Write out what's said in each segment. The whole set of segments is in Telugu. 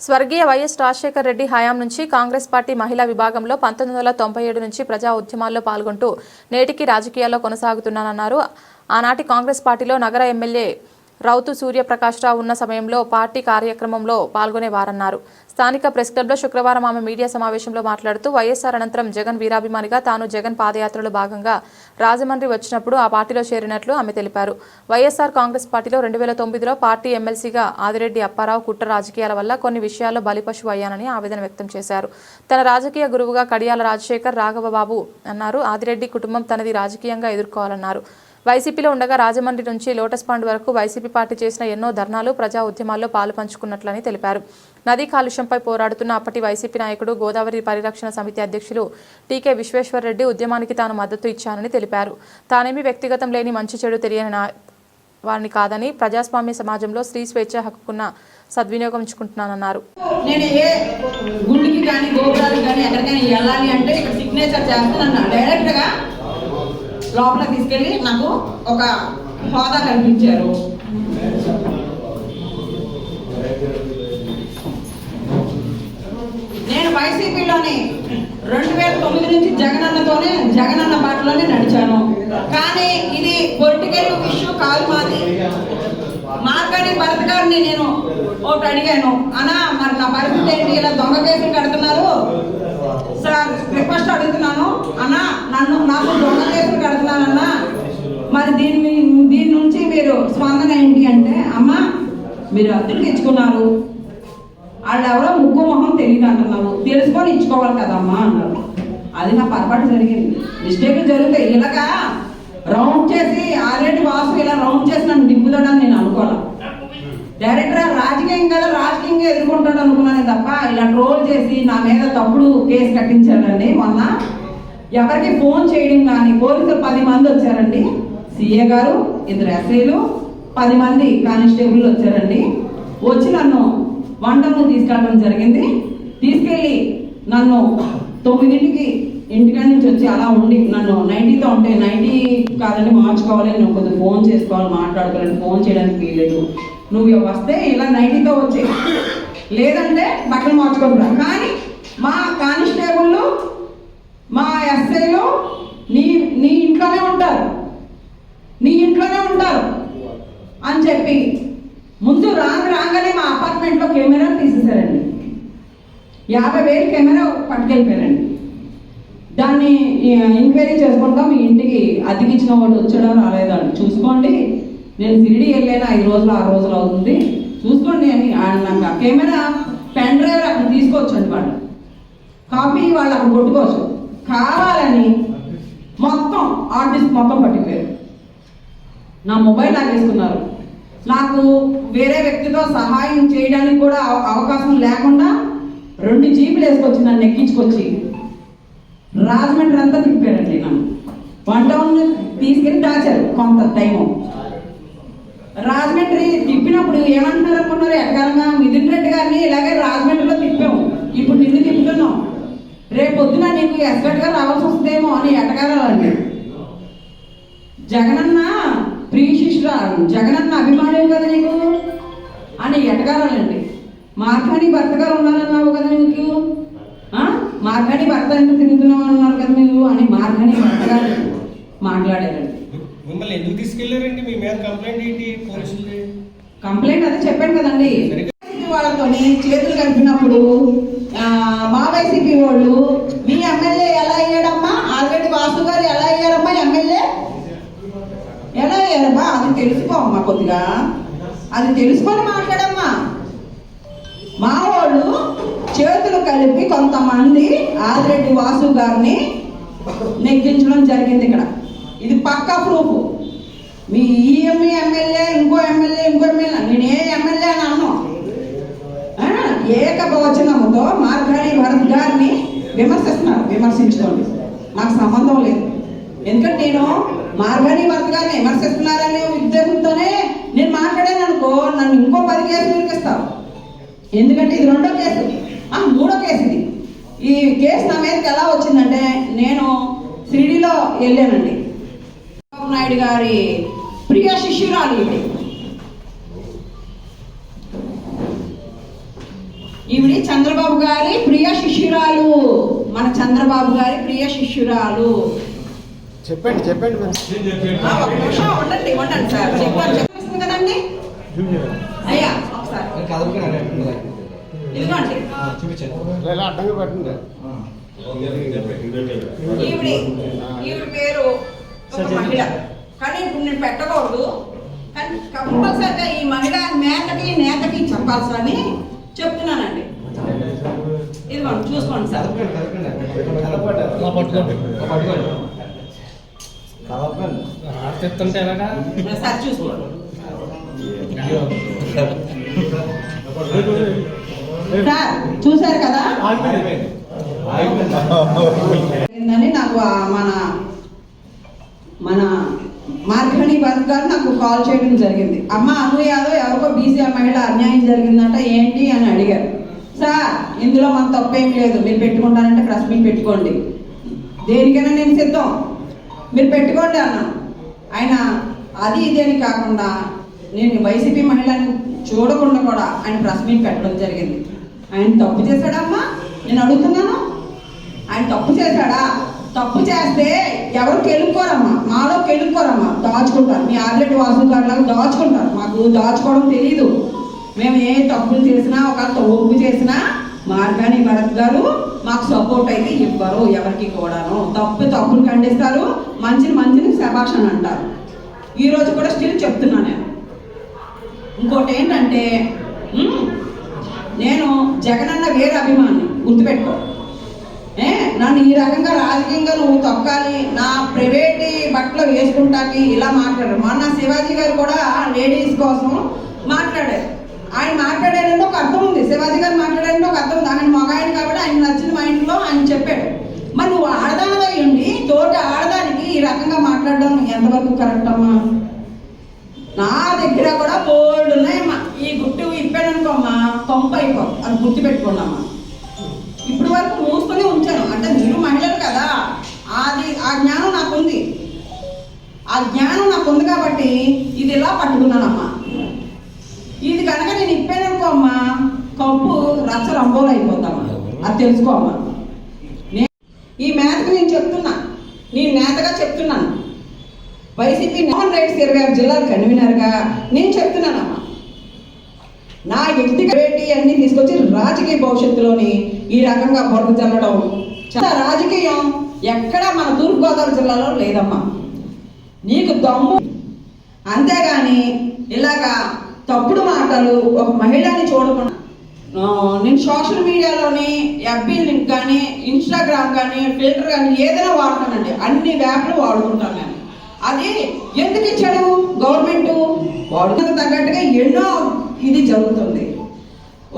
స్వర్గీయ వైఎస్ రాజశేఖర రెడ్డి హయాం నుంచి కాంగ్రెస్ పార్టీ మహిళా విభాగంలో పంతొమ్మిది వందల తొంభై ఏడు నుంచి ప్రజా ఉద్యమాల్లో పాల్గొంటూ నేటికి రాజకీయాల్లో కొనసాగుతున్నానన్నారు. ఆనాటి కాంగ్రెస్ పార్టీలో నగర ఎమ్మెల్యే రౌతు సూర్యప్రకాశ్రావు ఉన్న సమయంలో పార్టీ కార్యక్రమంలో పాల్గొనేవారన్నారు. స్థానిక ప్రెస్ క్లబ్లో శుక్రవారం ఆమె మీడియా సమావేశంలో మాట్లాడుతూ వైఎస్ఆర్ అనంతరం జగన్ వీరాభిమానిగా తాను జగన్ పాదయాత్రలో భాగంగా రాజమండ్రి వచ్చినప్పుడు ఆ పార్టీలో చేరినట్లు ఆమె తెలిపారు. వైఎస్ఆర్ కాంగ్రెస్ పార్టీలో రెండు వేల తొమ్మిదిలో పార్టీ ఎమ్మెల్సీగా ఆదిరెడ్డి అప్పారావు కుట్ర రాజకీయాల వల్ల కొన్ని విషయాల్లో బలిపశువు అయ్యానని ఆవేదన వ్యక్తం చేశారు. తన రాజకీయ గురువుగా కడియాల రాజశేఖర్ రాఘవబాబు అన్నారు. ఆదిరెడ్డి కుటుంబం తనది రాజకీయంగా ఎదుర్కోవాలన్నారు. వైసీపీలో ఉండగా రాజమండ్రి నుంచి లోటస్ పాండ్ వరకు వైసీపీ పార్టీ చేసిన ఎన్నో ధర్నాలు ప్రజా ఉద్యమాల్లో పాలు పంచుకున్నట్లని తెలిపారు. నదీ కాలుష్యంపై పోరాడుతున్న అప్పటి వైసీపీ నాయకుడు గోదావరి పరిరక్షణ సమితి అధ్యక్షులు టీకే విశ్వేశ్వరరెడ్డి ఉద్యమానికి తాను మద్దతు ఇచ్చానని తెలిపారు. తానేమీ వ్యక్తిగతం లేని మంచి చెడు తెలియని వారిని కాదని ప్రజాస్వామ్య సమాజంలో స్త్రీ స్వేచ్ఛ హక్కుకున్న సద్వినియోగించుకుంటున్నానన్నారు నేను ఏ కానీ కానీ ఎక్కడికైనా వెళ్ళాలి అంటే ఇక్కడ సిగ్నేచర్ లోపల తీసుకెళ్ళి నాకు ఒక హోదా కల్పించారు. వైసీపీలోని రెండు వేల తొమ్మిది నుంచి జగనన్నతోనే జగనన్న బాటలోనే నడిచాను. కానీ ఇది పొలిటికల్ ఇష్యూ కాదు మాది. మార్గాని భరత్ గారిని నేను ఒకటి అడిగాను. అన్నా మరి నా పరిస్థితి ఏంటి? ఇలా దొంగ కేసులు కడుతున్నారు. సార్ రిక్వెస్ట్ అడుగుతున్నాను. అన్నా నన్ను నాకు దొంగ కేసులు కడుతున్నానన్నా మరి దీని దీని నుంచి మీరు స్పందన ఏంటి అంటే అమ్మ మీరు అద్దెలు ఇచ్చుకున్నారు వాళ్ళు ఎవరో ముగ్గు మొహం తెలియదు అంటున్నావు తెలుసుకొని ఇచ్చుకోవాలి కదమ్మా అన్నారు. అది నా పొరపాటు జరిగింది. మిస్టేక్లు జరుగుతాయి. ఇలాగా రౌండ్ చేసి ఆల్రెడీ వాసు ఇలా రౌండ్ చేసి నన్ను దింపుతాడని నేను అనుకోను డైరెక్టర్ రాజకీయం కదా రాజకీయంగా ఎదుర్కొంటాడు అనుకున్నాను తప్ప ఇలా ట్రోల్ చేసి నా మీద తప్పుడు కేసు కట్టించాడండి. మొన్న ఎవరికి ఫోన్ చేయడం కానీ పోలీసులు పది మంది వచ్చారండి. సిఏ గారు ఇద్దరు ఎస్ఐలు పది మంది కానిస్టేబుల్ వచ్చారండి. వచ్చి నన్ను వంటను తీసుకెళ్ళడం జరిగింది. తీసుకెళ్ళి నన్ను తొమ్మిదింటికి ఇంటికాడ నుంచి వచ్చి అలా ఉండి నన్ను నైన్టీతో ఉంటే నైన్టీ కాదని మార్చుకోవాలి నువ్వు కొద్దిగా ఫోన్ చేసుకోవాలి మాట్లాడుకోవాలని ఫోన్ చేయడానికి వీలేదు నువ్వు వస్తే ఇలా నైటీతో వచ్చే లేదంటే బట్టలు మార్చుకుంటున్నా కానీ మా కానిస్టేబుల్ మా ఎస్ఐలు నీ నీ ఇంట్లోనే ఉంటారు. నీ ఇంట్లోనే ఉంటారు అని చెప్పి ముందు రాంగ్ రాగానే మా అపార్ట్మెంట్లో కెమెరా తీసేశారండి. యాభై వేలు కెమెరా పట్టుకెళ్ళిపోయారండి. దాన్ని ఎంక్వైరీ చేసుకుంటాం మీ ఇంటికి అతికిచ్చిన వాడు వచ్చాడో రాలేదా చూసుకోండి. నేను సిరిడి వెళ్ళాను ఐదు రోజులు ఆరు రోజులు అవుతుంది. చూసుకోండి అని ఆయన నాకు ఆ కెమెరా పెన్ డ్రైవ్ అక్కడ తీసుకోవచ్చండి వాళ్ళు. కాపీ వాళ్ళు అక్కడ కొట్టుకోవచ్చు. కావాలని మొత్తం ఆర్టిస్ట్ మొత్తం పట్టిపోయారు. నా మొబైల్ లాగేసుకున్నారు. నాకు వేరే వ్యక్తితో సహాయం చేయడానికి కూడా అవ- అవకాశం లేకుండా రెండు జీపులు వేసుకొచ్చి నన్ను ఎక్కించుకొచ్చి రాజమండ్రి అంతా తిప్పారండి నన్ను. వన్ టౌన్ తీసుకెళ్ళి దాచారు కొంత టైము. రాజమండ్రి తిప్పినప్పుడు ఏమంటున్నారు అనుకున్నారు ఎక్కడంగా మిథున్ రెడ్డి గారిని ఇలాగే రాజమండ్రిలో తిప్పాము. ఇప్పుడు నిన్ను తిప్పుతున్నాం. రేపు పొద్దున నీకు ఎస్కట్గా రావాల్సి వస్తుందేమో అని ఎటగారండి జగనన్న ప్రియ శిష్యురా జగనన్న అభిమానులు కదా నీకు? అని ఎటకాలండి మార్కాని భర్త గారు ఉన్నారన్నావు కదా నీకు? ఆ? మార్కాని భర్త అంటే తిరుగుతున్నావు అన్నారు కదా నువ్వు అని మార్కాని భర్త గారు మాట్లాడారండి. మిమ్మల్ని ఎందుకు తీసుకెళ్ళారండి? మీ మీద కంప్లైంట్ ఏంటి? పోలీసులు కంప్లైంట్ అదే చెప్పాను కదండి. వైసీపీ వాళ్ళతోని చేతులు కలిపినప్పుడు మా వైసీపీ వాళ్ళు మీ ఎమ్మెల్యే ఎలా అయ్యాడమ్మా? ఆల్రెడీ వాసు గారు ఎలా అయ్యారమ్మా? ఎమ్మెల్యే? ఎలా అయ్యారమ్మా? అది తెలుసుకో అమ్మా కొద్దిగా. అది తెలుసుకొని మాట్లాడమ్మా. మా వాళ్ళు చేతులు కలిపి కొంతమంది ఆదిరెడ్డి వాసు గారిని నెగ్గించడం జరిగింది ఇక్కడ. ఇది పక్కా ప్రూఫ్. మీ ఈఎంఈ ఎమ్మెల్యే ఇంకో ఎమ్మెల్యే ఇంకో ఎమ్మెల్యే నేను ఏ ఎమ్మెల్యే అని అన్నాను ఏకవచనంతో ఏకవచనముతో భరత్ గారిని విమర్శిస్తున్నారు విమర్శించుకోండి. నాకు సంబంధం లేదు. ఎందుకంటే నేను మార్గాడి భరత్ గారిని విమర్శిస్తున్నారనే ఉద్దేశంతోనే నేను మాట్లాడాను అనుకో నన్ను ఇంకో పది కేసులు ఇరికిస్తావు ఎందుకంటే ఇది రెండో కేసు. ఆ, మూడో కేసు ఇది ఈ కేసు నా మీదకి ఎలా వచ్చిందంటే నేను షిరిడిలో వెళ్ళానండి. చంద్రబాబు నాయుడు గారి ప్రియ శిష్యురాలు ఈవిడ. ఈవిడి చంద్రబాబు గారి ప్రియ శిష్యురాలు. మన చంద్రబాబు గారి ప్రియ శిష్యురాలు. చెప్పండి చెప్పండి ఉండండి ఉండండి సార్. చెప్పాను చెప్పేస్తుంది కదండి అయ్యా. ఒకసారి. ఇదిగోండి. అడ్డంగా పెట్టండి. ఈవిడి ఈవిడ పేరు ఒక మహిళ. కానీ ఇప్పుడు నేను పెట్టకూడదు. కానీ కంపల్సరిగా ఈ మహిళ నేతకి నేతకి చెప్పాలి సార్ అని చెప్తున్నానండి. ఇదిగోండి చూసుకోండి సార్. సార్ చూసుకోండి. చూశారు కదా? అని నాకు మన మన మార్గణి భరత్ గారు నాకు కాల్ చేయడం జరిగింది. అమ్మ అను యాదవ్ ఎవరికో బీసీ మహిళ అన్యాయం జరిగిందంట ఏంటి అని అడిగారు. సార్ ఇందులో మన తప్పేం లేదు. మీరు పెట్టుకుంటానంటే ప్రెస్ మీట్ పెట్టుకోండి. దేనికైనా నేను సిద్ధం. మీరు పెట్టుకోండి అన్న. ఆయన అది ఇది అని కాకుండా నేను వైసీపీ మహిళని చూడకుండా కూడా ఆయన ప్రెస్ మీట్ పెట్టడం జరిగింది. ఆయన తప్పు చేశాడమ్మా? నేను అడుగుతున్నాను. ఆయన తప్పు చేశాడా? తప్పు చేస్తే ఎవరు కెలుక్కోరమ్మా మాలో కెలుక్కోరమ్మా దాచుకుంటారు. మీ ఆర్లెట్ వాసు గారిలాగా దాచుకుంటారు. మాకు దాచుకోవడం తెలియదు మేము ఏ తప్పులు చేసినా ఒక తోపు చేసినా మార్గాని భరత్ గారు మాకు సపోర్ట్ అయితే ఇవ్వరు ఎవరికి కూడాను. తప్పు తప్పులు ఖండిస్తారు. మంచిని మంచిని శభాష్ అని అంటారు. ఈరోజు కూడా స్టిల్ చెప్తున్నా నేను. ఇంకోటి ఏంటంటే నేను జగనన్న వేరే అభిమాని గుర్తుపెట్టుకో. ఏ నన్ను ఈ రకంగా రాజకీయంగా నువ్వు తొక్కాలి నా ప్రైవేట్ బట్టలు వేసుకుంటాకి ఇలా మాట్లాడారు. మొన్న శివాజీ గారు కూడా లేడీస్ కోసం మాట్లాడారు. ఆయన మాట్లాడారంటే ఒక అర్థం ఉంది. శివాజీ గారు మాట్లాడారంటే ఒక అర్థం ఉంది. ఆయన మగాయన కాబట్టి ఆయన నచ్చిన మా ఇంట్లో ఆయన చెప్పాడు. మరి నువ్వు ఆడదానివై ఉండి తోటి ఆడదానికి ఈ రకంగా మాట్లాడడం ఎంతవరకు కరెక్ట్ అమ్మా? నా దగ్గర కూడా పంపు అది గుర్తు ఇప్పుడు వరకు మూసుకొని ఉంచాను. అంటే మీరు మహిళలు కదా అది ఆ జ్ఞానం నాకుంది. ఆ జ్ఞానం నాకు ఉంది కాబట్టి ఇది ఇలా పట్టుకున్నానమ్మా? ఇది కనుక నేను ఇప్పాననుకో అమ్మా కప్పు రచ్చ రంబోలు అయిపోతామా? అది తెలుసుకో అమ్మా. నే- ఈ మేతకు నేను చెప్తున్నా. నేను నేతగా చెప్తున్నాను. వైసీపీ నాన్ రైట్స్ ఇరవై ఆరు జిల్లాలు కన్వీనర్గా. నేను చెప్తున్నానమ్మా. నా వ్యక్తిగత అన్ని తీసుకొచ్చి రాజకీయ భవిష్యత్తులోని ఈ రకంగా బురద చల్లడం చాలా రాజకీయం ఎక్కడ మన తూర్పుగోదావరి జిల్లాలో లేదమ్మా. నీకు దమ్ము అంతేగాని ఇలాగా తప్పుడు మాటలు ఒక మహిళని చూడకుండా. నేను సోషల్ మీడియాలోని ఎఫ్బీ లింక్ కానీ ఇన్స్టాగ్రామ్ కానీ ట్విట్టర్ కానీ ఏదైనా వాడతానండి అన్ని యాప్లు వాడుకుంటాను నేను. అది ఎందుకు ఇచ్చాడు గవర్నమెంట్? వాడుకు తగ్గట్టుగా ఎన్నో ఇది జరుగుతుంది.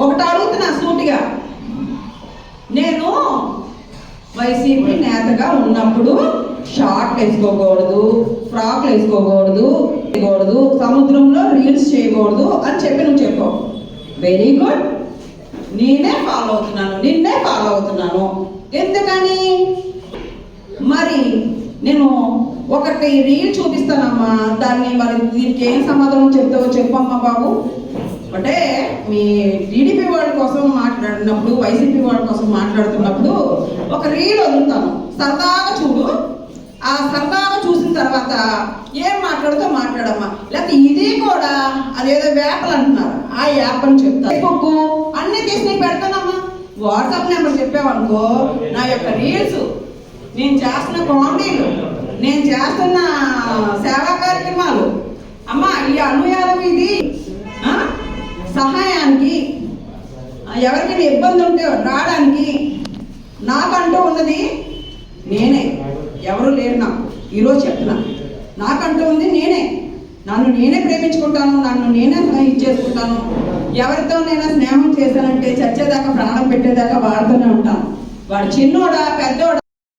ఒకటి అడుగుతున్నా సూటిగా. నేను వైసీపీ నేతగా ఉన్నప్పుడు షార్ట్ వేసుకోకూడదు ఫ్రాక్లు వేసుకోకూడదు వేయకూడదు సముద్రంలో రీల్స్ చేయకూడదు అని చెప్పి నువ్వు చెప్పావు వెరీ గుడ్ నేనే ఫాలో అవుతున్నాను నిన్నే ఫాలో అవుతున్నాను. ఎందుకని? మరి నేను ఒకటి రీల్ చూపిస్తానమ్మా. దాన్ని మరి దీనికి ఏం సమాధానం చెప్తావో చెప్పమ్మా బాబు. అంటే మీ టీడీపీ వాళ్ళ కోసం మాట్లాడినప్పుడు వైసీపీ వాళ్ళ కోసం మాట్లాడుతున్నప్పుడు ఒక రీల్ వదులుతాను. సరదాగా చూడు. ఆ సరదాగా చూసిన తర్వాత ఏం మాట్లాడుతో మాట్లాడమ్మా. లేకపోతే ఇది కూడా అదేదో వేపలు అంటున్నారు. ఆ యాప్ అని చెప్తా. ఫేస్బుక్ అన్ని తీసి నీకు పెడతానమ్మా. వాట్సాప్ నెంబర్ చెప్పావనుకో నా యొక్క రీల్స్ నేను చేస్తున్న కామెడీలు నేను చేస్తున్న సేవా కార్యక్రమాలు అమ్మా ఈ అనుయాదం ఇది సహాయానికి ఎవరికైనా ఇబ్బంది ఉంటే రావడానికి నాకంటూ ఉన్నది నేనే. ఎవరు లేరు నాకు. ఈరోజు చెప్తున్నా. నాకంటూ ఉంది నేనే. నన్ను నేనే ప్రేమించుకుంటాను నన్ను నేనే ఇచ్చేసుకుంటాను ఎవరితో నేను స్నేహం చేశానంటే చచ్చేదాకా ప్రాణం పెట్టేదాకా వాడుతూనే ఉంటాను. వాడు చిన్నోడా పెద్దోడా